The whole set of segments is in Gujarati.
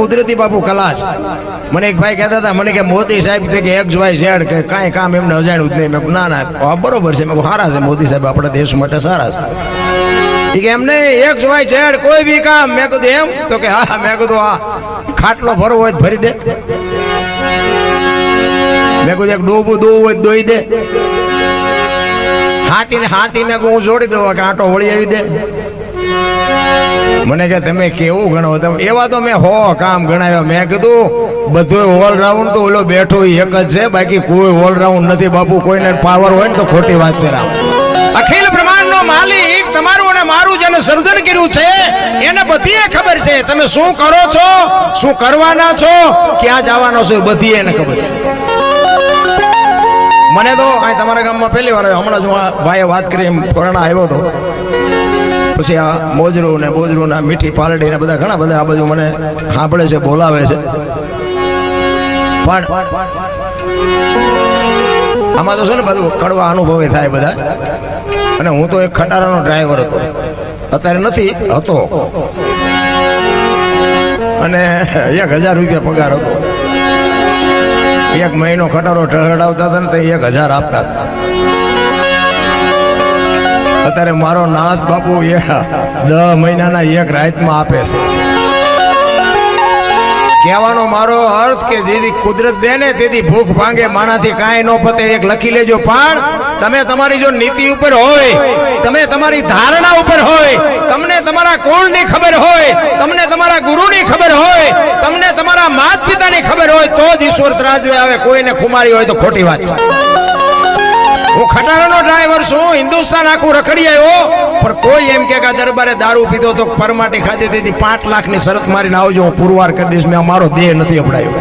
કુદરતી બાપુ કલા છે મને એક ભાઈ કહેતા હતા, મને કે મોદી સાહેબ કે એક્સ વાય ઝેડ કે કાંઈ કામ એમને અજાણ્યું જ નહીં. મેં ના ના બરોબર છે. મેં સારા છે મોદી સાહેબ, આપણા દેશ માટે સારા છે. કે, એમને એક્સ વાય ઝેડ કોઈ બી કામ. મેં કીધું, એમ? તો કે, હા મેં કીધું આ ખાટલો ભરવો હોય ભરી દે. મેં કીધું, એક ડોબું દોવું હોય દોઈ દે. હાથી ને હાથી મેં હું જોડી દઉં કે આંટો વળી આવી દે. મને કે તમે કેવું ગણો તમે? એવા તો મેં હો કામ ગણાવ્યા. મેં કીધું બધું ઓલરાઉન્ડ તો ઓલો બેઠો એક જ છે, બાકી કોઈ ઓલરાઉન્ડ નથી. બાપુ, કોઈને પાવર હોય ને તો ખોટી વાત છે રામ. અખિલ બ્રહ્માંડનો માલિક તમારું અને મારું જેને સર્જન કર્યું છે, એને બધી ખબર છે. તમે શું કરો છો? શું કરવાના છો? ક્યાં જવાના છો બધી એને ખબર છે. મને તો અહીં તમારા ગામમાં પહેલી વાર. હમણાં જ હું ભાઈએ વાત કરી એમ કોરોના આવ્યો હતો. પછી આ મોજરું ને બોજરું ને મીઠી પાલડી ને બધા ઘણા બધા આ બાજુ મને સાંભળે છે, બોલાવે છે. પણ આમાં તો છે ને બધું કડવા અનુભવે થાય બધા. અને હું તો એક ખટારાનો ડ્રાઈવર હતો. અત્યારે નથી, હતો. અને એક હજાર રૂપિયા પગાર હતો. એક મહિનો ખટારો ઢહડાવતા હતા ને તો એક હજાર આપતા હતા. અત્યારે મારો નાથ બાપુ એ દહ મહિનાના એક રાતમાં આપે છે. કહેવાનો મારો અર્થ કે જેથી કુદરત દે ને તેથી ભૂખ ભાંગે માનાથી કાંઈ ન પતે, એક લખી લેજો. પણ તમે તમારી જો નીતિ ઉપર હોય, તમે તમારી ધારણા ઉપર હોય, તમને તમારા કોણની ખબર હોય, તમને તમારા ગુરુની ખબર હોય, તમને તમારા માત પિતાની ખબર હોય, તો જ ઈશ્વર ત્રાજવે આવે. કોઈને ખુમારી હોય તો ખોટી વાત છે. હું ખટારાનો ડ્રાઈવર છું, હિન્દુસ્તાન આખું રખડી આવ્યો. પણ કોઈ એમ કે દરબારે દારૂ પીધો તો પરમાટી ખાધી તેથી પાંચ લાખની શરત મારીને આવજો, હું પુરવાર કરી દઈશ. મેં મારો દેહ નથી અપડાયો.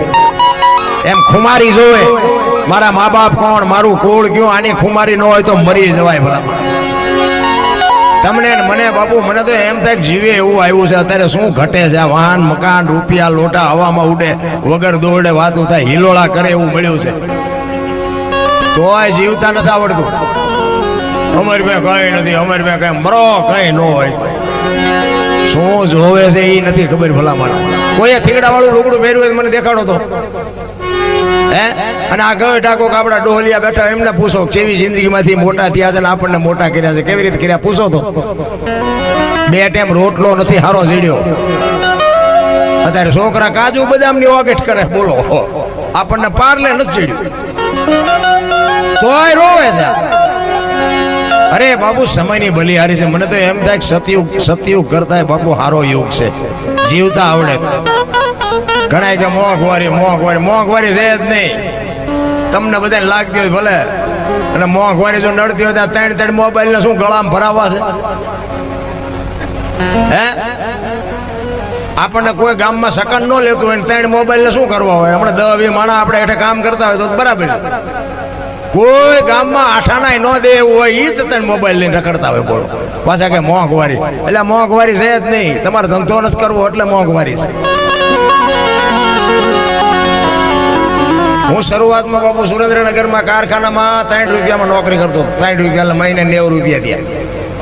એમ ખુમારી જોવે, મારા મા બાપ કોણ, મારું કુળ કયું, આની ખુમારી ન હોય તો મરી જવાય ભલા તમને મને બાપુ, મને તો એમ થાય જીવે એવું આવ્યું છે. અત્યારે શું ઘટે છે? વાહન, મકાન, રૂપિયા, લોટા હવામાં ઉડે, વગર દોડે, વાતું થાય, હિલોળા કરે એવું મળ્યું છે. તોય જીવતા નથી આવડતું. અમર મેં કઈ નથી, અમર મેં કઈ મરો કઈ ન હોય. શું જોવે છે એ નથી ખબર ભલા મને કોઈએ થીગડા વાળું લુગડું પહેર્યું હોય મને દેખાડો તો. હે? અને આ ગયો ટાકો આપણા ડોહલિયા બેઠા એમને પૂછો કેવી જિંદગીમાંથી મોટા થયા છે ને આપણને મોટા કર્યા છે, કેવી રીતે કર્યા પૂછો તો. બે ટાઈમ રોટલો નથી, હારો જીડ્યો અત્યારે છોકરા કાજુ બદામની ઓગેટ કરે, બોલો. આપણને પાર્લે નથી જીડ્યું તોય રોવે છે. અરે બાપુ સમયની બલિહારી છે. મને તો એમ થાય સતયુગ સતયુગ કરતા બાપુ હારો યુગ છે. જીવતા આવડે. ઘણા કે મોંઘવારી મોંઘવારી મોંઘવારી છે જ નહીં. તમને બધાને લાગતી હોય ભલે. અને મોંઘવારી જો નડતી હોય ત્યાં ત્રણ ત્રણ મોબાઈલ ને શું ગળામાં ભરાવા છે? હે? આપણને કોઈ ગામમાં સકન ન લેતું હોય ત્રણ મોબાઈલ ને શું કરવા હોય? હમણાં દસ વી માણસ આપણે હેઠે કામ કરતા હોય તો બરાબર. કોઈ ગામમાં આઠાના ન દે હોય એ જ તને મોબાઈલ લઈને રખડતા હોય બોલો. પાછા કે મોંઘવારી. એટલે મોંઘવારી છે જ નહીં. તમારે ધંધો નથી કરવો એટલે મોંઘવારી છે. હું શરૂઆતમાં બાપુ સુરેન્દ્રનગરમાં કારખાનામાં ત્રણ રૂપિયામાં નોકરી કરતો ત્રણ રૂપિયા મહિને નેવું રૂપિયા થયા.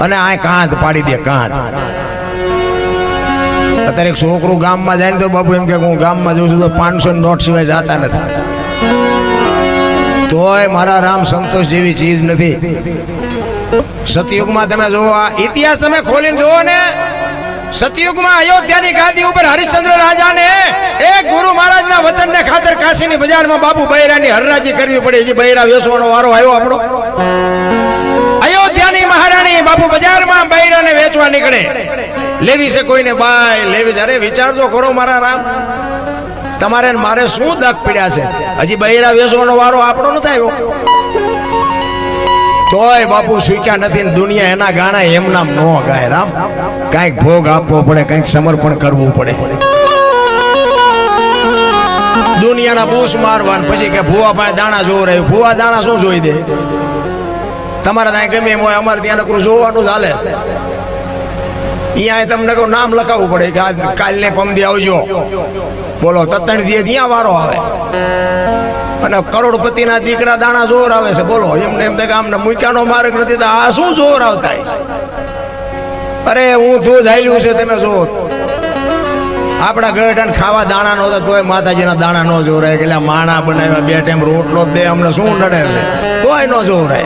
અને આ કાંધ પાડી દે, કાંધ. અત્યારે એક છોકરું ગામમાં જાય ને તો બાપુ એમ કે હું ગામમાં જઉં છું તો પાંચસો નોટ સિવાય જાતા નથી. તોય મારા રામ સંતોષ જેવી ચીજ નથી. સતયુગમાં તમે જોવો આ ઇતિહાસ તમે ખોલીને જોવો ને, સતયુગમાં અયોધ્યાની ગાદી ઉપર હરિશ્ચંદ્ર રાજાને એક ગુરુ મહારાજના વચનને ખાતર કાશીની બજારમાં બાબુ બૈરાની હરરાજી કરવી પડી. હજી બૈરા વેચવાનો વારો આવ્યો આપણો. અયોધ્યાની મહારાણી બાપુ બજારમાં બૈરાને વેચવા નીકળે. લેવી છે કોઈને બાય, લેવી છે. અરે વિચારજો ખરો મારા રામ. તમારે મારે શું દખ પીડ્યા છે? હજી બૈરા વેસવાનો વારો આપણો નથી આવ્યો. તોય બાપુ સુક્યા નથી દુનિયા એના ગાણા એમના ન ગાય, રામ. કાંઈક ભોગ આપવો પડે, કંઈક સમર્પણ કરવું પડે. દુનિયાના બૂસ મારવા પછી કે ભૂવા પાસે દાણા જોવો રહ્યું. ભૂવા દાણા શું જોઈ દે? તમારે ત્યાં ગમે એમ હોય, અમારે ત્યાં નકરું જોવાનું ચાલે અહીંયા તમને કહું, નામ લખાવવું પડે કે કાલને પમદી આવજો. બોલો, તત્ણ દે ત્યાં વારો આવે. અને કરોડપતિના દીકરા દાણા જોર આવે છે, બોલો. એમને એમ કે આમને મૂક્યાનો માર્ગ નથી, તો આ શું જોર આવતા અરે, હું તું જાયલું છે, તમે જો આપણા ગઢાને ખાવા દાણા નહોતા તોય માતાજીના દાણા ન જોરાય. કે માણા બનાવ્યા, બે ટાઈમ રોટલો દે, અમને શું નડે છે? તોય ન જોરાય.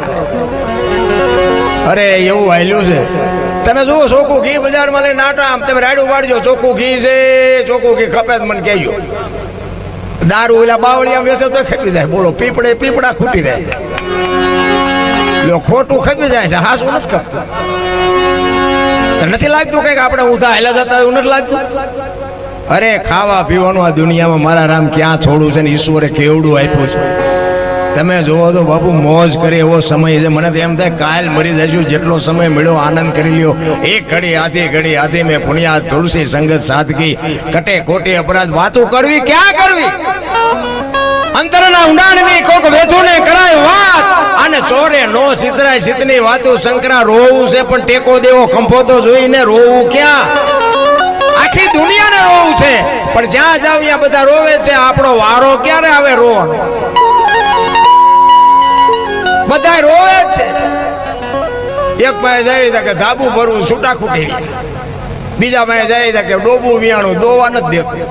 અરે, એવું હાલ્યું છે. તમે જુઓ, ચોખ્ખું ઘી બજારમાં લઈને નાટો આમ તમે રાડું વાળજો, ચોખ્ખું ઘી છે, ચોખ્ખું ઘી ખપે મને કહેજો. દારૂ ઓલા બાવળિયા વેસે તો ખપી જાય. બોલો, પીપળે, પીપળા ખૂટી રહે. લો, ખોટું ખપી જાય છે હાસું નથી ખપતું. નથી લાગતું કંઈક આપણે ઉધા હેલા જતા એવું નથી લાગતું? અરે, ખાવા પીવાનું આ દુનિયામાં મારા રામ ક્યાં છોડું છે ને ઈશ્વરે કેવડું આપ્યું છે? તમે જોવો તો બાપુ, મોજ કરે એવો સમય છે. મને તો એમ થાય, કાલ મરી જશું જેટલો સમય મળ્યો, આનંદ કરી લ્યો. એક ઘડી હાથી ઘડી હાથી મેં પુણ્યા તુલસી સંગત, સાદગી, કટે કોટી અપરાધ, વાતો કરવી, ક્યાં કરવી? અંતરના ઊંડાણની કોક વેધુને કરાય વાત, અને ચોરે નો સિતરાય સિતની વાતો શંકરા રોવું છે, પણ ટેકો દેવો ખંભો તો જોઈને રોવું ક્યાં? આખી દુનિયાને રોવું છે, પણ જ્યાં જાવ ત્યાં બધા રોવે છે, આપણો વારો ક્યારે આવે રોવાનો? બધા રોવે જ છે. એક પાસે જાય છે કે ધાબુ ભરવું, છૂટા ખૂટી બીજા પાસે જાય છે કે ડોબું વિયાણું દોવા નથી દેતું.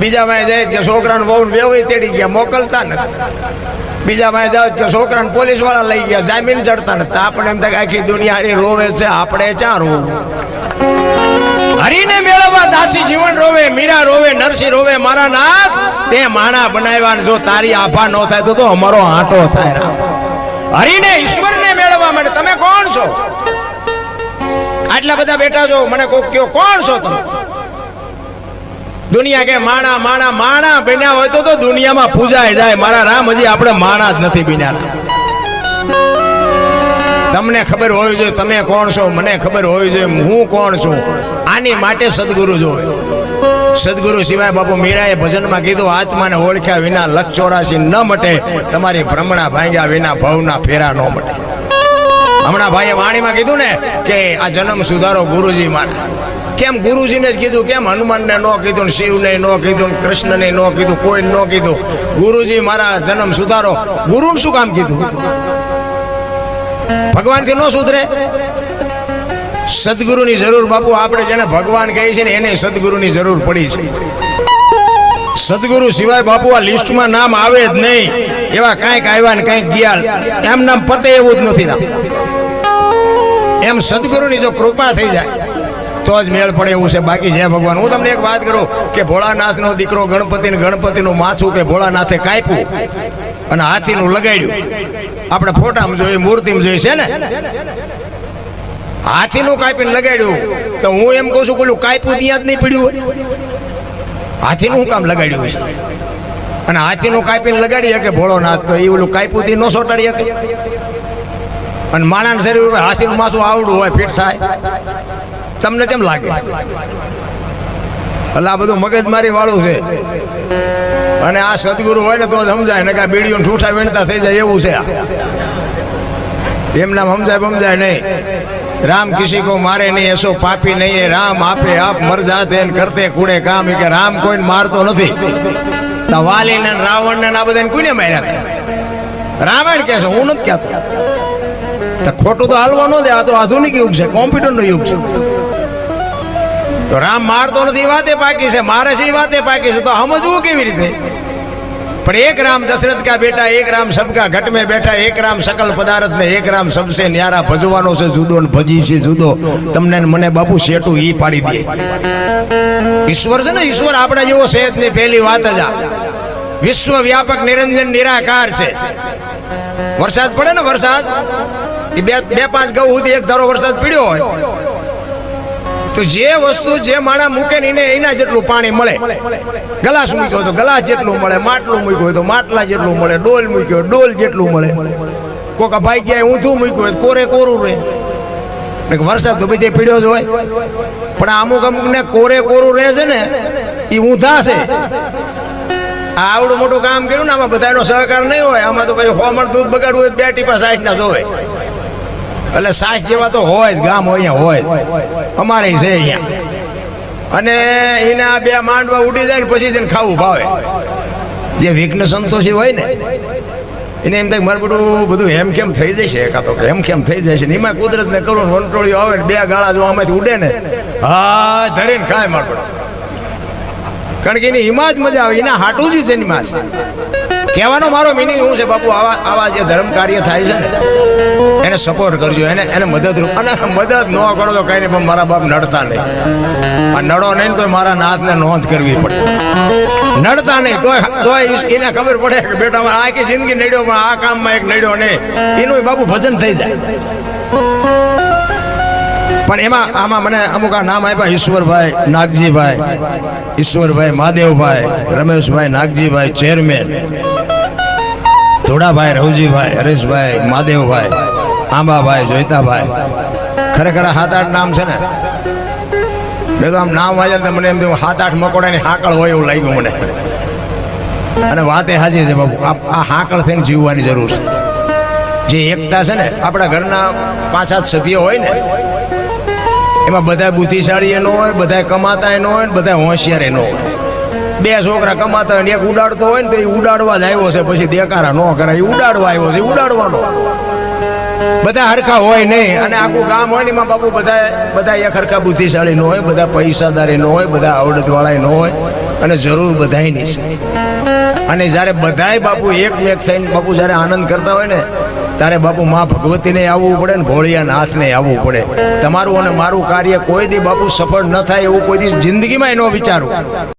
બીજા પાસે જાય કે છોકરાને બહુ વેવાઈ તેડી ગયા, મોકલતા નથી. બીજા પાસે જાય કે છોકરાને પોલીસવાળા લઈ ગયા, જામીન ચડતા નથી. આપણે એમ થાય આખી દુનિયા હારી રોવે છે, આપણે ક્યાં રોવું? હરીને મેળવવા દાસી જીવન રોવે, મીરા રોવે, નરસિંહ રોવે, મારા નાથ, તે માણા બનાવ્યા જો તારી આભા ન થાય તો તો અમારો આંટો થાય રામ. હરીને ઈશ્વરને મેળવવા માટે તમે કોણ છો? આટલા બધા બેઠા છો, મને કોક કયો કોણ છો તમે? દુનિયા કે માણા માણા માણા બન્યા હોય તો તો દુનિયામાં પૂજાય જાય. મારા રામ હજી આપણે માણા જ નથી બન્યા. તમને ખબર હોવી જોઈએ તમે કોણ છો? મને ખબર હોવી જોઈએ હું કોણ છું? આની માટે સદગુરુ જોવે. સદગુરુ સિવાય બાપુ મીરાએ ભજનમાં કીધું, આત્માને ઓળખ્યા વિના લક્ષ ચોરાસી ન મટે, તમારી ભ્રમણા ભાંગ્યા વિના ભવના ફેરા ન મટે. હમણાં ભાઈએ વાણીમાં કીધું ને કે આ જન્મ સુધારો ગુરુજી મારા કેમ ગુરુજીને જ કીધું, કેમ હનુમાનને ન કીધું શિવને ન કીધું કૃષ્ણને ન કીધું કોઈ ન કીધું. ગુરુજી મારા જન્મ સુધારો, ગુરુને શું કામ કીધું? ભગવાનથી ન સુધરે? સદગુરુની જરૂર બાપુ, આપણે જેને ભગવાન કહે છે ને એને સદગુરુની જરૂર પડી છે. સદગુરુ સિવાય બાપુ આ લિસ્ટમાં નામ આવે જ નહીં. એવા કાંઈક આવ્યા ને કાંઈક ગયા. એમ નામ પતે એવું જ નથી નામ એમ સદગુરુની જો કૃપા થઈ જાય, તો જ મેળ પડે એવું છે. બાકી જય ભગવાન, હું તમને એક વાત કરું કે ભોળાનાથનો દીકરો ગણપતિ ને ગણપતિનું માથું કે ભોળાનાથે કાપ્યું અને હાથીનું લગાડ્યું. આપણે ફોટામાં જોઈએ મૂર્તિમાં જોઈએ છે ને? હાથીનું કાપીને લગાડ્યું. તો હું એમ કહું છું પેલું કાપ્યું ત્યાં જ નહીં પડ્યું. હાથીનું શું કામ લગાડ્યું છે અને હાથીનું કાપીને લગાડી શકે ભોળોનાથ તો એ ઓલું કાપ્યું થી ન સોટાડી શકે. અને માણાને શરીર હાથીનું માસું આવડું હોય, ફીટ થાય. તમને કેમ લાગે? એટલે આ બધું મગજમારી વાળું છે. અને આ સદગુરુ હોય ને તો સમજાય ને કે બીડીઓ ઠૂઠા વીણતા થઈ જાય એવું છે એમ નામ સમજાય સમજાય નહીં. રામ કિસી કો મારે નહીં પાપી નહીં, એ રામ આપે, આપ મર જાતે ને કરતે કુડે કામ. કે રામ કોઈને મારતો નથી. તો વાલી ને રાવણ ને આ બધાને કોઈને માર્યા રામાયણ કે છે, હું નથી કહેતો. તો ખોટું તો હાલવા ન દે, આ તો આધુનિક યુગ છે, કોમ્પ્યુટરનો યુગ છે. તો રામ મારતો નથી વાતે પાકી છે, મારે છે વાતે પાકી છે, તો સમજવું કેવી રીતે? પણ એક રામ દશરથ કા બેટા, એક રામ સબકા ઘટ में બેઠા, એક રામ સકલ પદાર્થ ને, એક રામ સબસે ન્યારા ભજવાનો છે, જુદો ને ભજી છે, જુદો. તમને મને બાપુ શેઠું ઈ પાડી દે. ઈશ્વર છે ને, ઈશ્વર આપણા જેવો છે જ નહીં, પહેલી વાત જ આ. વિશ્વ વ્યાપક નિરંજન નિરાકાર છે. વરસાદ પડે ને વરસાદ એ બે બે પાંચ ગૌ સુધી એક ધારો વરસાદ પડ્યો હોય. તો જે વસ્તુ જે માણા મૂકે ને એને એના જેટલું પાણી મળે. ગલાસ મૂક્યો તો ગલાસ જેટલું મળે, માટલું મૂક્યું તો માટલા જેટલું મળે, ડોલ મૂક્યો ડોલ જેટલું મળે. કોક ભાઈ ક્યાંય ઊંધું મૂક્યું હોય કોરે કોરું રહે વરસાદ તો બધે પીડ્યો જ હોય. પણ અમુક અમુક ને કોરે કોરું રહે છે ને એ ઊંધા છે. આવડું મોટું કામ કર્યું ને, આમાં બધાનો સહકાર નહીં હોય. આમાં તો પછી હોમણ દૂધ બગાડવું હોય બે ટીપા સાઈઠ ના જોવે એટલે સાસ જેવા તો હોય જ, ગામ હોય હોય અમારે છે અહીંયા. અને એના બે માંડવા ઉડી જાય ને પછી જઈને ખાવું ભાવે. જે વિઘ્ન સંતોષી હોય ને, એને એમ થાય કે મારે બધું બધું હેમ કેમ થઈ જશે? એકાતો તો હેમ કેમ થઈ જશે? ને એમાં કુદરત ને કરું વંટોળીઓ આવે ને બે ગાળા જો આમાંથી ઉડે ને, હા, ધરીને ખાય મારું કારણ કે એની હિમા જ મજા આવે, એના હાટું જ છે એની માં કહેવાનો મારો મિનિંગ શું છે, બાપુ, આવા આવા જે ધર્મ કાર્ય થાય છે ને, એને સપોર્ટ કરજો, એને એને મદદરૂપ. અને મદદ ન કરો તો કઈ નહીં, પણ મારા બાપ નડતા નહીં. આ નડો નહીં તો મારા નાથને નોંધ કરવી પડે. નડતા નહીં તો તો એને ખબર પડે કે બેટા, આ આખી જિંદગી નડ્યો પણ આ કામમાં એક નડ્યો નહીં. એનું બાપુ ભજન થઈ જાય. પણ એમાં આમાં મને અમુક આ નામ આપ્યા, ઈશ્વરભાઈ નાગજીભાઈ, ઈશ્વરભાઈ મહાદેવભાઈ, રમેશભાઈ નાગજીભાઈ ચેરમેન ધોડાભાઈ રવજીભાઈ, હરેશભાઈ, મહાદેવભાઈ, આંબાભાઈ, જોઈતાભાઈ. ખરેખર સાત આઠ નામ છે ને, મેં તો આમ નામ વાંચે તો મને એમ થયું, સાત આઠ મકોડાની હાંકળ હોય એવું લાગ્યું મને. અને વાત એ સાચી છે, બાપુ. આ હાંકળ થઈને જીવવાની જરૂર છે. જે એકતા છે ને, આપણા ઘરના પાંચ સાત સભ્યો હોય ને, એમાં બધા બુદ્ધિશાળી એનો હોય બધા કમાતા એનો હોય બધા હોશિયાર એનો હોય. બે છોકરા કમાતા હોય એક ઉડાડતો હોય ને તો એ ઉડાડવા જ આવ્યો છે, પછી દેકારા ન કરાય. ઉડાડવા આવ્યો છે ઉડાડવાનો. બધા હરખા હોય નહીં. અને આખું ગામ હોય ને, એમાં બાપુ બધા બધા એક હરખા બુદ્ધિશાળી ન હોય, બધા પૈસાદારી ન હોય, બધા આવડતવાળા ન હોય, અને જરૂર બધાયની છે. અને જ્યારે બધાય બાપુ એકમેક થઈને બાપુ જ્યારે આનંદ કરતા હોય ને, ત્યારે બાપુ મા ભગવતીને આવવું પડે ને ભોળિયા નાથને આવવું પડે. તમારું અને મારું કાર્ય કોઈ દી બાપુ સફળ ન થાય એવું કોઈ દી જિંદગીમાં ન વિચારું.